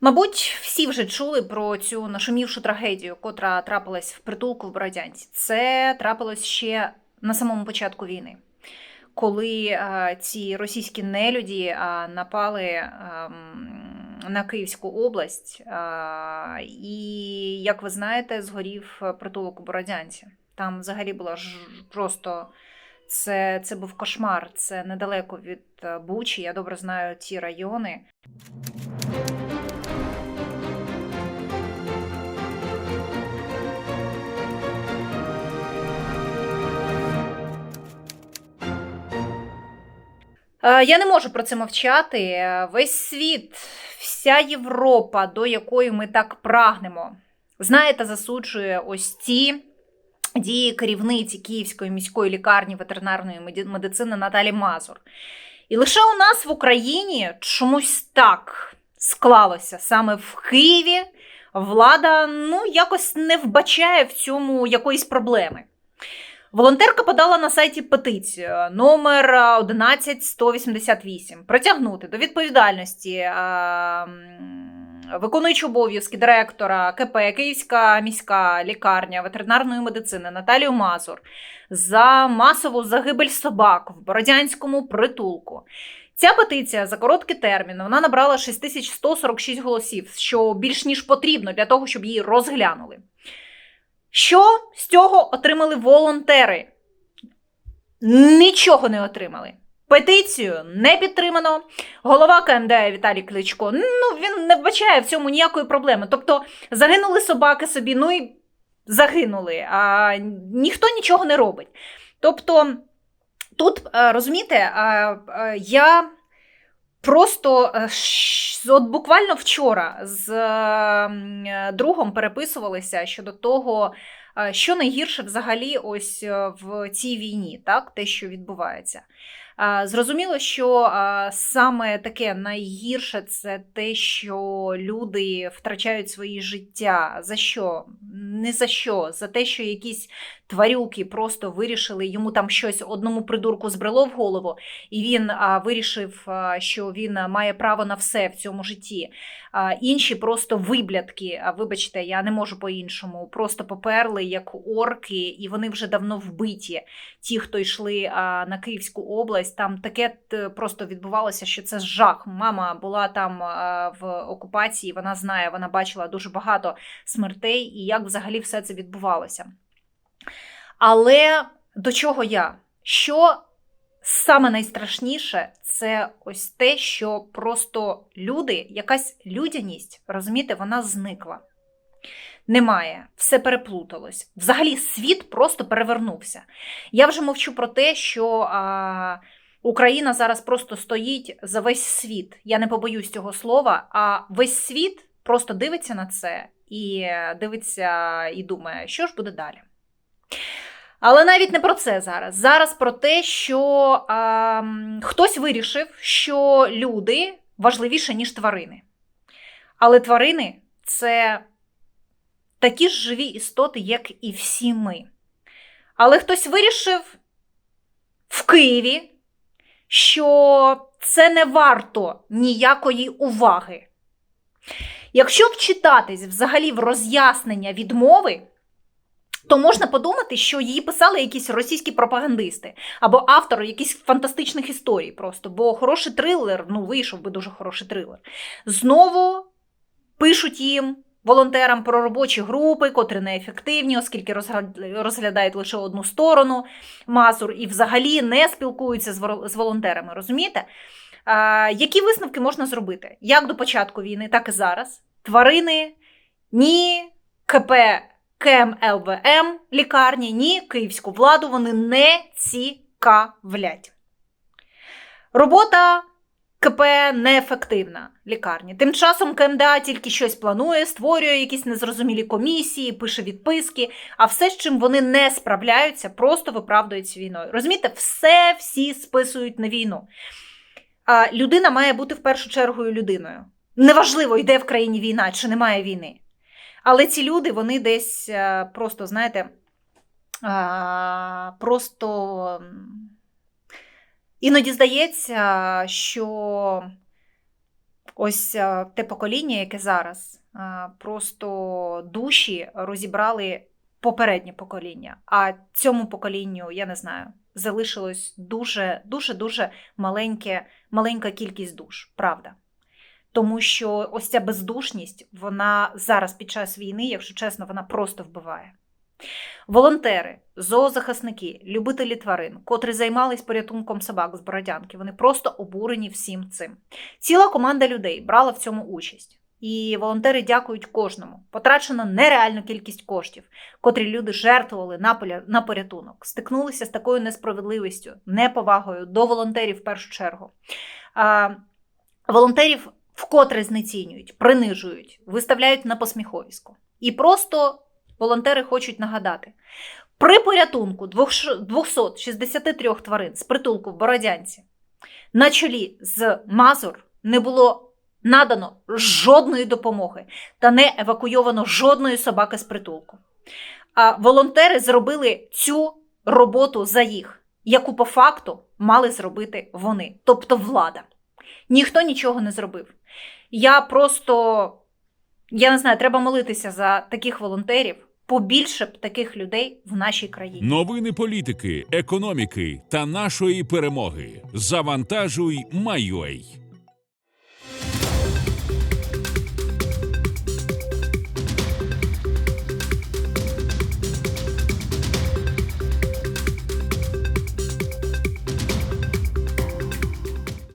Мабуть, всі вже чули про цю нашумівшу трагедію, котра трапилась в притулку в Бородянці. Це трапилось ще на самому початку війни, коли е, ці російські нелюді е, напали е, на Київську область, е, і, як ви знаєте, згорів притулок у Бородянці. Там взагалі була ж просто. Це, це був кошмар, це недалеко від Бучі. Я добре знаю ті райони. Я не можу про це мовчати. Е, Весь світ, вся Європа, до якої ми так прагнемо, знає та засуджує ось ці дії керівниці Київської міської лікарні ветеринарної медицини Наталі Мазур. І лише у нас в Україні чомусь так склалося саме в Києві. Влада ну якось не вбачає в цьому якоїсь проблеми. Волонтерка подала на сайті петицію е, номер е, 11188 притягнути до відповідальності е, м, обов'язки директора КП Київська міська лікарня ветеринарної медицини Наталію Мазур за масову загибель собак в Бородянському притулку. Ця петиція за короткий термін вона набрала 6146 голосів, що більш ніж потрібно для того, щоб її розглянули. Що з цього отримали волонтери? Нічого не отримали. Петицію не підтримано. Голова КМД Віталій Кличко ну він не вбачає в цьому ніякої проблеми. Тобто загинули собаки собі, ну і загинули, а ніхто нічого не робить. Тобто, тут е, розумієте, е, я просто е, от буквально вчора з е, е, другом переписувалися щодо того, що найгірше взагалі ось в цій війні, так, те, що відбувається. Зрозуміло, що саме таке найгірше це те, що люди втрачають свої життя. За що? Не за що. За те, що якісь тварюки просто вирішили йому там щось одному придурку збрело в голову, і він а, вирішив, а, що він має право на все в цьому житті. А, інші просто виблядки, а, вибачте, я не можу по-іншому, просто поперли як орки, і вони вже давно вбиті. Ті, хто йшли а, на Київську область, там таке просто відбувалося, що це жах. Мама була там а, в окупації, вона знає, вона бачила дуже багато смертей і як взагалі все це відбувалося. Але до чого я? Що саме найстрашніше, це ось те, що просто люди, якась людяність, розумієте, вона зникла. Немає, все переплуталось. Взагалі, світ просто перевернувся. Я вже мовчу про те, що а, Україна зараз просто стоїть за весь світ. Я не побоюсь цього слова, а весь світ просто дивиться на це і е, дивиться і думає, що ж буде далі. Але навіть не про це зараз. Зараз про те, що а, хтось вирішив, що люди важливіше, ніж тварини. Але тварини це такі ж живі істоти, як і всі ми. Але хтось вирішив в Києві, що це не варто ніякої уваги. Якщо вчитатись взагалі в роз'яснення відмови, то можна подумати, що її писали якісь російські пропагандисти або автори якихось фантастичних історій просто, бо хороший трилер, ну вийшов би дуже хороший трилер. Знову пишуть їм. Волонтерам про робочі групи, котрі неефективні, оскільки розглядають лише одну сторону Мазур і взагалі не спілкуються з волонтерами. Розумієте? А, які висновки можна зробити? Як до початку війни, так і зараз. Тварини ні КП КМЛВМ лікарні, ні київську владу вони не цікавлять. Робота КП неефективна лікарні. Тим часом КМДА тільки щось планує, створює якісь незрозумілі комісії, пише відписки, а все, з чим вони не справляються, просто виправдується війною. Розумієте, все всі списують на війну. А людина має бути в першу чергу людиною. Неважливо, йде в країні війна чи немає війни. Але ці люди, вони десь е, просто, знаєте, просто іноді здається, що Ось е, те покоління, яке зараз, е, просто душі розібрали попереднє покоління. А цьому поколінню, я не знаю, залишилось дуже, дуже, дуже маленьке, маленька кількість душ, правда. Тому що ось ця бездушність, вона зараз під час війни, якщо чесно, вона просто вбиває. Волонтери, зоозахисники, любителі тварин, котрі займались порятунком собак з Бородянки, вони просто обурені всім цим. Ціла команда людей брала в цьому участь. І волонтери дякують кожному. Потрачено нереальну кількість коштів, котрі люди жертвували на, поля... на порятунок, стикнулися з такою несправедливістю, неповагою до волонтерів в першу чергу. Волонтерів вкотре знецінюють, принижують, виставляють на посміховисько. І просто волонтери хочуть нагадати: при порятунку 263 тварин з притулку в Бородянці на чолі з Мазур не було надано жодної допомоги та не евакуйовано жодної собаки з притулку. А волонтери зробили цю роботу за їх, яку по факту мали зробити вони, тобто влада. Ніхто нічого не зробив. Я просто, я не знаю, треба молитися за таких волонтерів, побільше б таких людей в нашій країні. Новини політики, економіки та нашої перемоги. Завантажуй, Майой.